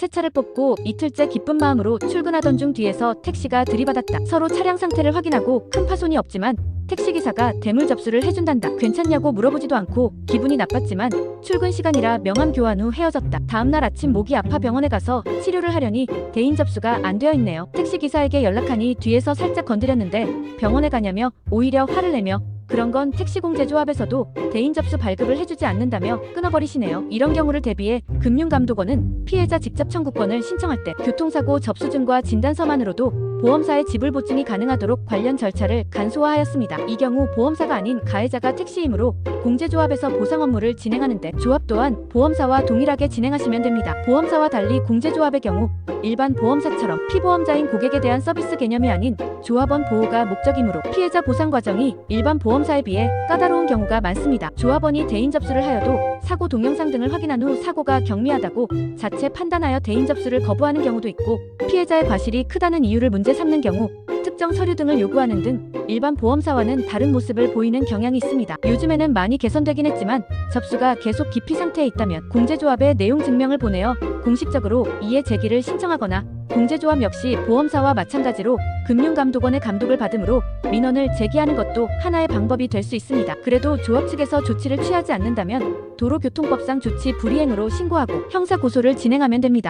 새 차를 뽑고 이틀째 기쁜 마음으로 출근하던 중 뒤에서 택시가 들이받았다. 서로 차량 상태를 확인하고 큰 파손이 없지만 택시기사가 대물 접수를 해준단다. 괜찮냐고 물어보지도 않고 기분이 나빴지만 출근 시간이라 명함 교환 후 헤어졌다. 다음날 아침 목이 아파 병원에 가서 치료를 하려니 대인 접수가 안 되어 있네요. 택시기사에게 연락하니 뒤에서 살짝 건드렸는데 병원에 가냐며 오히려 화를 내며 그런 건 택시공제조합에서도 대인 접수 발급을 해주지 않는다며 끊어버리시네요. 이런 경우를 대비해 금융감독원은 피해자 직접 청구권을 신청할 때 교통사고 접수증과 진단서만으로도 보험사에 지불 보증이 가능하도록 관련 절차를 간소화하였습니다. 이 경우 보험사가 아닌 가해자가 택시이므로 공제조합에서 보상 업무를 진행하는데 조합 또한 보험사와 동일하게 진행하시면 됩니다. 보험사와 달리 공제조합의 경우 일반 보험사처럼 피보험자인 고객에 대한 서비스 개념이 아닌 조합원 보호가 목적이므로 피해자 보상 과정이 일반 보험사에 비해 까다로운 경우가 많습니다. 조합원이 대인 접수를 하여도 사고 동영상 등을 확인한 후 사고가 경미하다고 자체 판단하여 대인 접수를 거부하는 경우도 있고 피해자의 과실이 크다는 이유를 문제 삼는 경우 특정 서류 등을 요구하는 등 일반 보험사와는 다른 모습을 보이는 경향이 있습니다. 요즘에는 많이 개선되긴 했지만 접수가 계속 기피 상태에 있다면 공제조합에 내용 증명을 보내어 공식적으로 이해 제기를 신청하거나 공제조합 역시 보험사와 마찬가지로 금융감독원의 감독을 받으므로 민원을 제기하는 것도 하나의 방법이 될 수 있습니다. 그래도 조합 측에서 조치를 취하지 않는다면 도로교통법상 조치 불이행으로 신고하고 형사 고소를 진행하면 됩니다.